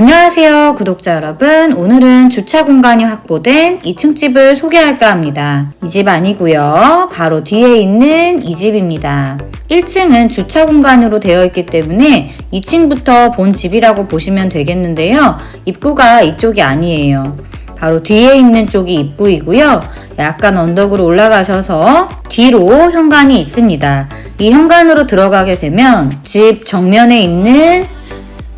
안녕하세요, 구독자 여러분. 오늘은 주차 공간이 확보된 2층 집을 소개할까 합니다. 이 집 아니고요. 바로 뒤에 있는 이 집입니다. 1층은 주차 공간으로 되어 있기 때문에 2층부터 본 집이라고 보시면 되겠는데요. 입구가 이쪽이 아니에요. 바로 뒤에 있는 쪽이 입구이고요. 약간 언덕으로 올라가셔서 뒤로 현관이 있습니다. 이 현관으로 들어가게 되면 집 정면에 있는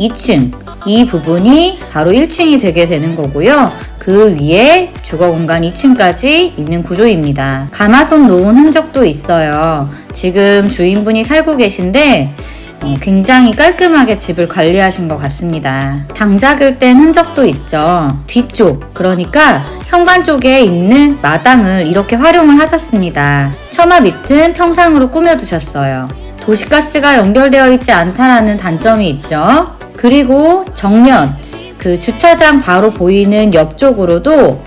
2층 이 부분이 바로 1층이 되게 되는 거고요. 그 위에 주거 공간 2층까지 있는 구조입니다. 가마솥 놓은 흔적도 있어요. 지금 주인분이 살고 계신데 어, 굉장히 깔끔하게 집을 관리하신 것 같습니다. 장작을 뗀 흔적도 있죠. 뒤쪽, 그러니까 현관 쪽에 있는 마당을 이렇게 활용을 하셨습니다. 처마 밑은 평상으로 꾸며두셨어요. 도시가스가 연결되어 있지 않다라는 단점이 있죠. 그리고 정면, 그 주차장 바로 보이는 옆쪽으로도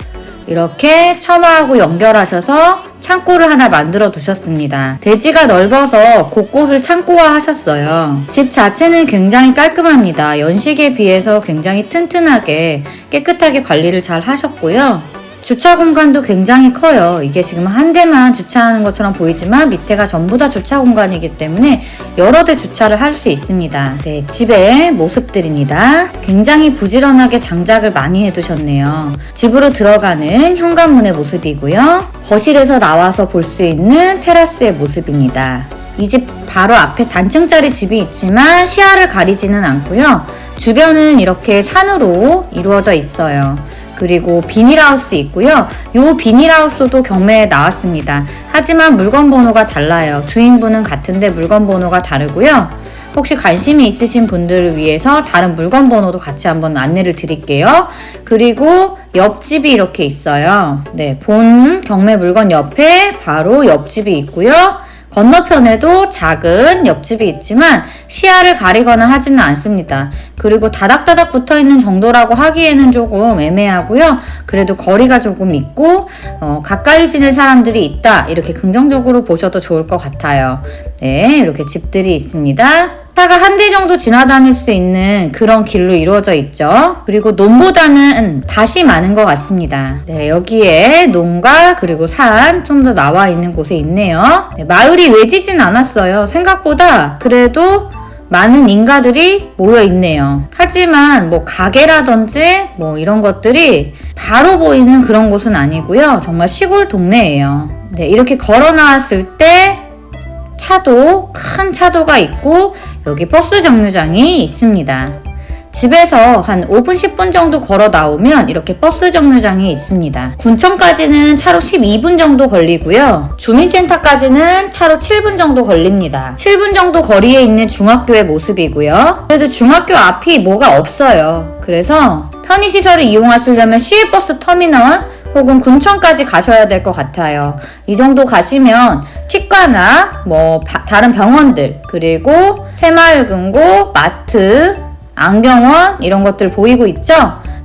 이렇게 처마하고 연결하셔서 창고를 하나 만들어 두셨습니다. 대지가 넓어서 곳곳을 창고화 하셨어요. 집 자체는 굉장히 깔끔합니다. 연식에 비해서 굉장히 튼튼하게 깨끗하게 관리를 잘 하셨고요. 주차 공간도 굉장히 커요. 이게 지금 한 대만 주차하는 것처럼 보이지만 밑에가 전부 다 주차 공간이기 때문에 여러 대 주차를 할 수 있습니다. 네, 집의 모습들입니다. 굉장히 부지런하게 장작을 많이 해두셨네요. 집으로 들어가는 현관문의 모습이고요. 거실에서 나와서 볼 수 있는 테라스의 모습입니다. 이 집 바로 앞에 단층짜리 집이 있지만 시야를 가리지는 않고요. 주변은 이렇게 산으로 이루어져 있어요. 그리고 비닐하우스 있고요. 요 비닐하우스도 경매에 나왔습니다. 하지만 물건 번호가 달라요. 주인분은 같은데 물건 번호가 다르고요. 혹시 관심이 있으신 분들을 위해서 다른 물건 번호도 같이 한번 안내를 드릴게요. 그리고 옆집이 이렇게 있어요. 네, 본 경매 물건 옆에 바로 옆집이 있고요. 건너편에도 작은 옆집이 있지만 시야를 가리거나 하지는 않습니다. 그리고 다닥다닥 붙어 있는 정도라고 하기에는 조금 애매하고요. 그래도 거리가 조금 있고 어, 가까이 지낼 사람들이 있다 이렇게 긍정적으로 보셔도 좋을 것 같아요. 네, 이렇게 집들이 있습니다. 차가 한 대 정도 지나다닐 수 있는 그런 길로 이루어져 있죠. 그리고 논보다는 밭이 많은 것 같습니다. 네, 여기에 논과 그리고 산 좀 더 나와 있는 곳에 있네요. 네, 마을이 외지진 않았어요. 생각보다 그래도 많은 인가들이 모여 있네요. 하지만 뭐 가게라든지 뭐 이런 것들이 바로 보이는 그런 곳은 아니고요. 정말 시골 동네예요. 네, 이렇게 걸어 나왔을 때 차도 큰 차도가 있고 여기 버스 정류장이 있습니다. 집에서 한 5분 10분 정도 걸어 나오면 이렇게 버스 정류장이 있습니다. 군청까지는 차로 12분 정도 걸리고요. 주민센터까지는 차로 7분 정도 걸립니다. 7분 정도 거리에 있는 중학교의 모습이고요. 그래도 중학교 앞이 뭐가 없어요. 그래서 편의시설을 이용하시려면 시외버스 터미널 혹은 군청까지 가셔야 될 것 같아요. 이 정도 가시면 치과나 뭐 바- 다른 병원들 그리고 새마을금고, 마트, 안경원 이런 것들 보이고 있죠?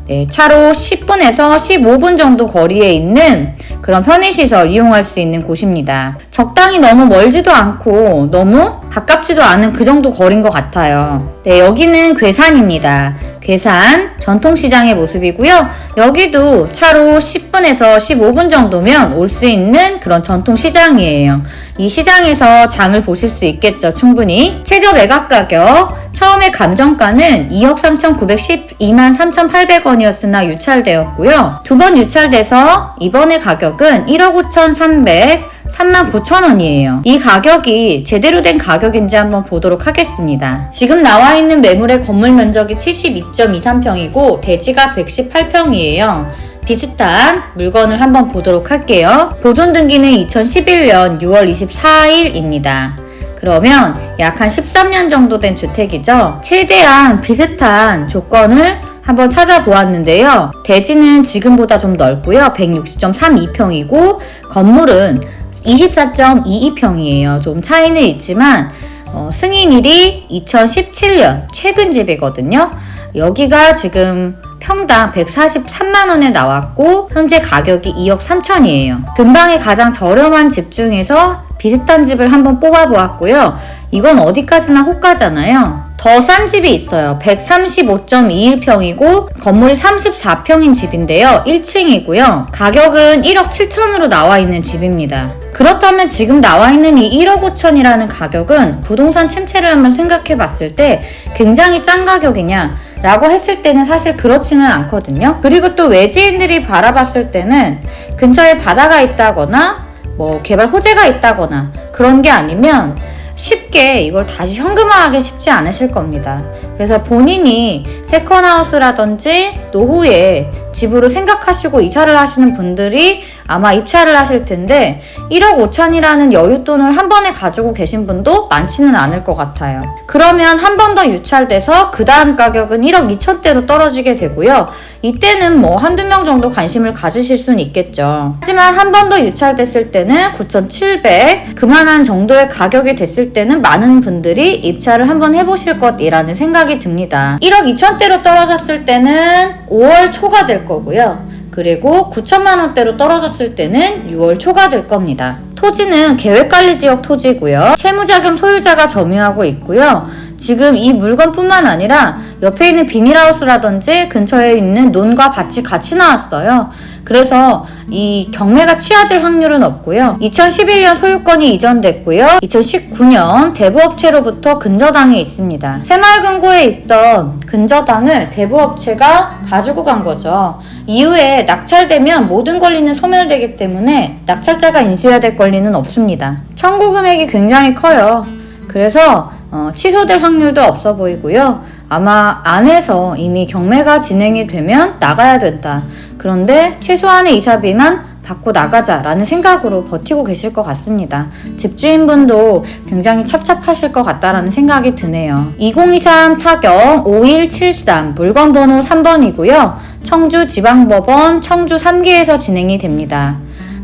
네, 차로 10분에서 15분 정도 거리에 있는 그런 편의시설 이용할 수 있는 곳입니다. 적당히 너무 멀지도 않고 너무 가깝지도 않은 그 정도 거리인 것 같아요. 네, 여기는 괴산입니다. 괴산 전통시장의 모습이고요. 여기도 차로 10분에서 15분 정도면 올 수 있는 그런 전통시장이에요. 이 시장에서 장을 보실 수 있겠죠, 충분히. 최저 매각 가격, 처음에 감정가는 2억 3,912만 3,800원이었으나 유찰되었고요. 두 번 유찰돼서 이번에 가격은 1억 5,300, 3만 9천 원이에요. 이 가격이 제대로 된 가격인지 한번 보도록 하겠습니다. 지금 나와 있는 매물의 건물 면적이 72.23평이고 대지가 118평이에요. 비슷한 물건을 한번 보도록 할게요. 보존 등기는 2011년 6월 24일입니다. 그러면 약 한 13년 정도 된 주택이죠. 최대한 비슷한 조건을 한번 찾아보았는데요. 대지는 지금보다 좀 넓고요. 160.32평이고 건물은 24.22평이에요. 좀 차이는 있지만 어, 승인일이 2017년 최근 집이거든요. 여기가 지금 평당 143만 원에 나왔고 현재 가격이 2억 3천이에요. 근방에 가장 저렴한 집 중에서 비슷한 집을 한번 뽑아 보았고요. 이건 어디까지나 호가잖아요. 더 싼 집이 있어요. 135.21평이고 건물이 34평인 집인데요. 1층이고요. 가격은 1억 7천으로 나와 있는 집입니다. 그렇다면 지금 나와 있는 이 1억 5천이라는 가격은 부동산 침체를 한번 생각해 봤을 때 굉장히 싼 가격이냐? 라고 했을 때는 사실 그렇지는 않거든요. 그리고 또 외지인들이 바라봤을 때는 근처에 바다가 있다거나 뭐 개발 호재가 있다거나 그런 게 아니면 쉽게 이걸 다시 현금화하기 쉽지 않으실 겁니다. 그래서 본인이 세컨하우스라든지 노후에 집으로 생각하시고 이사를 하시는 분들이 아마 입찰을 하실 텐데 1억 5천이라는 여윳돈을 한 번에 가지고 계신 분도 많지는 않을 것 같아요. 그러면 한 번 더 유찰돼서 그 다음 가격은 1억 2천대로 떨어지게 되고요. 이때는 뭐 한두 명 정도 관심을 가지실 수는 있겠죠. 하지만 한 번 더 유찰됐을 때는 9,700 그만한 정도의 가격이 됐을 때는 많은 분들이 입찰을 한번 해보실 것이라는 생각이 듭니다. 1억 2천대로 떨어졌을 때는 5월 초가 될 거고요. 그리고 9천만 원대로 떨어졌을 때는 6월 초가 될 겁니다. 토지는 계획관리 지역 토지고요. 채무자금 소유자가 점유하고 있고요. 지금 이 물건뿐만 아니라 옆에 있는 비닐하우스라든지 근처에 있는 논과 밭이 같이 나왔어요. 그래서 이 경매가 취하될 확률은 없고요. 2011년 소유권이 이전됐고요. 2019년 대부업체로부터 근저당이 있습니다. 새마을금고에 있던 근저당을 대부업체가 가지고 간 거죠. 이후에 낙찰되면 모든 권리는 소멸되기 때문에 낙찰자가 인수해야 될 권리는 없습니다. 청구 금액이 굉장히 커요. 그래서 어, 취소될 확률도 없어 보이고요. 아마 안에서 이미 경매가 진행이 되면 나가야 된다. 그런데 최소한의 이사비만 받고 나가자라는 생각으로 버티고 계실 것 같습니다. 집주인분도 굉장히 찹찹하실 것 같다라는 생각이 드네요. 2023 타경 5173 물건 번호 3번이고요. 청주 지방법원 청주 3기에서 진행이 됩니다.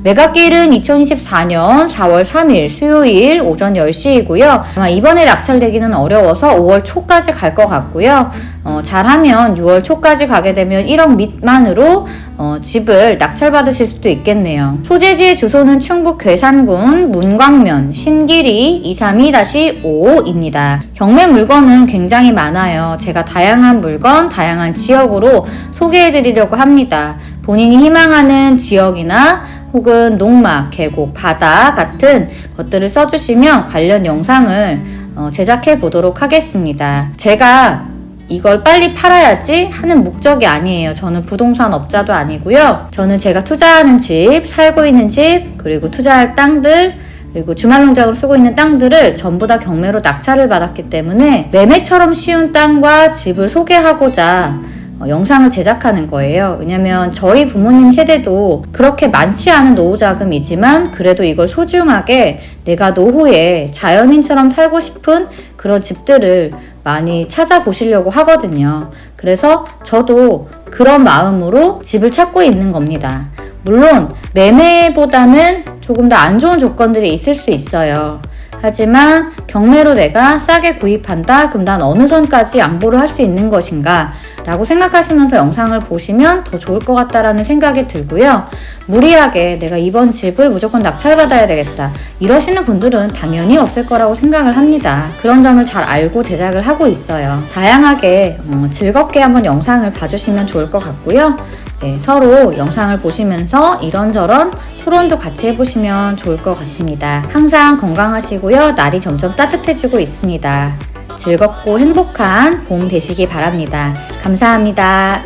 매각일은 2024년 4월 3일 수요일 오전 10시이고요. 아마 이번에 낙찰되기는 어려워서 5월 초까지 갈 것 같고요. 어, 잘하면 6월 초까지 가게 되면 1억 밑만으로 어, 집을 낙찰받으실 수도 있겠네요. 소재지의 주소는 충북 괴산군 문광면 신길이 232-5입니다. 경매 물건은 굉장히 많아요. 제가 다양한 물건, 다양한 지역으로 소개해 드리려고 합니다. 본인이 희망하는 지역이나 혹은 농막, 계곡, 바다 같은 것들을 써주시면 관련 영상을 어, 제작해 보도록 하겠습니다. 제가 이걸 빨리 팔아야지 하는 목적이 아니에요. 저는 부동산 업자도 아니고요. 저는 제가 투자하는 집, 살고 있는 집, 그리고 투자할 땅들, 그리고 주말 농장으로 쓰고 있는 땅들을 전부 다 경매로 낙찰을 받았기 때문에 매매처럼 쉬운 땅과 집을 소개하고자 어, 영상을 제작하는 거예요. 왜냐면 저희 부모님 세대도 그렇게 많지 않은 노후 자금이지만 그래도 이걸 소중하게 내가 노후에 자연인처럼 살고 싶은 그런 집들을 많이 찾아보시려고 하거든요. 그래서 저도 그런 마음으로 집을 찾고 있는 겁니다. 물론 매매보다는 조금 더 안 좋은 조건들이 있을 수 있어요. 하지만 경매로 내가 싸게 구입한다? 그럼 난 어느 선까지 양보를 할 수 있는 것인가? 라고 생각하시면서 영상을 보시면 더 좋을 것 같다라는 생각이 들고요. 무리하게 내가 이번 집을 무조건 낙찰받아야 되겠다. 이러시는 분들은 당연히 없을 거라고 생각을 합니다. 그런 점을 잘 알고 제작을 하고 있어요. 다양하게 어, 즐겁게 한번 영상을 봐주시면 좋을 것 같고요. 네, 서로 영상을 보시면서 이런저런 토론도 같이 해보시면 좋을 것 같습니다. 항상 건강하시고요. 날이 점점 따뜻해지고 있습니다. 즐겁고 행복한 봄 되시기 바랍니다. 감사합니다.